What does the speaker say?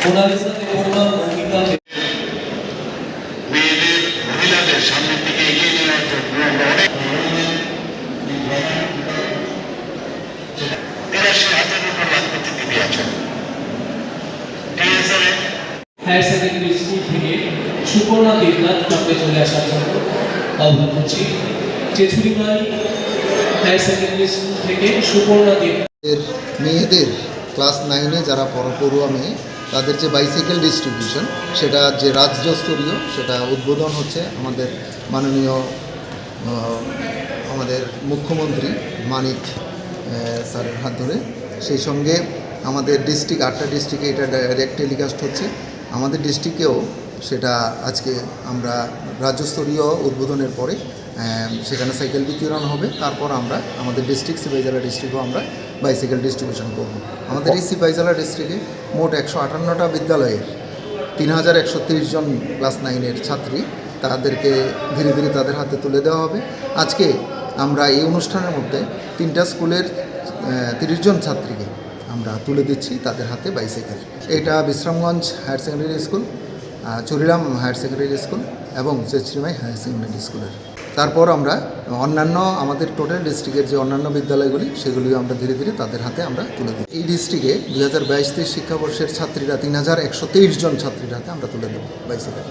Mona Lisa Debbarma Moumita মেয়েদের মহিলাদের সামনের দিকে এগিয়ে নেওয়ার জন্য অনেক তিরাশি হাজার উপর লাখপতি দিদি আছেন। হায়ার সেকেন্ডারি স্কুল থেকে সুপর্ণা দেবনাথ ক্লাবে চলে আসার জন্য আহ্বান করছি। চেচুরিমারি হায়ার সেকেন্ডারি স্কুল থেকে সুপর্ণা দেব মেয়েদের ক্লাস নাইনে যারা পড়- পড়ুয়া মেয়ে তাদের যে বাইসাইকেল ডিস্ট্রিবিউশন সেটা যে রাজ্যস্তরীয়, সেটা উদ্বোধন হচ্ছে আমাদের মাননীয় আমাদের মুখ্যমন্ত্রী মানিক স্যারের হাত ধরে। সেই সঙ্গে আমাদের ডিস্ট্রিক্ট আটটা ডিস্ট্রিক্টে এটা ডাইরেক্ট টেলিকাস্ট হচ্ছে। আমাদের ডিস্ট্রিক্টেও সেটা আজকে আমরা রাজ্যস্তরীয় উদ্বোধনের পরে সেখানে সাইকেল বিতরণ হবে। তারপর আমরা আমাদের ডিস্ট্রিক্ট সিপাহীজলা ডিস্ট্রিক্টও আমরা বাইসাইকেল ডিস্ট্রিবিউশন করব। আমাদের এই সিপাহীজলা ডিস্ট্রিক্টে মোট একশো আটান্নটা বিদ্যালয়ের তিন হাজার একশো তিরিশ জন ক্লাস নাইনের ছাত্রী তাদেরকে ধীরে ধীরে তাদের হাতে তুলে দেওয়া হবে। আজকে আমরা এই অনুষ্ঠানের মধ্যে তিনটা স্কুলের তিরিশ জন ছাত্রীকে আমরা তুলে দিচ্ছি তাদের হাতে বাইসাইকেল এটা Bishramganj higher secondary school Churiram higher secondary school এবং চেচরিমাই হায়ার সেকেন্ডারি স্কুলের তারপর আমরা অন্যান্য আমাদের টোটাল ডিস্ট্রিক্টের যে অন্যান্য বিদ্যালয়গুলি, সেগুলিও আমরা ধীরে ধীরে তাদের হাতে আমরা তুলে দিই। এই ডিস্ট্রিক্টে দুই হাজার বাইশ তেইশ শিক্ষাবর্ষের ছাত্রীরা তিন হাজার একশো তেইশ জন ছাত্রীর হাতে আমরা তুলে দেবো বাইসাইকেল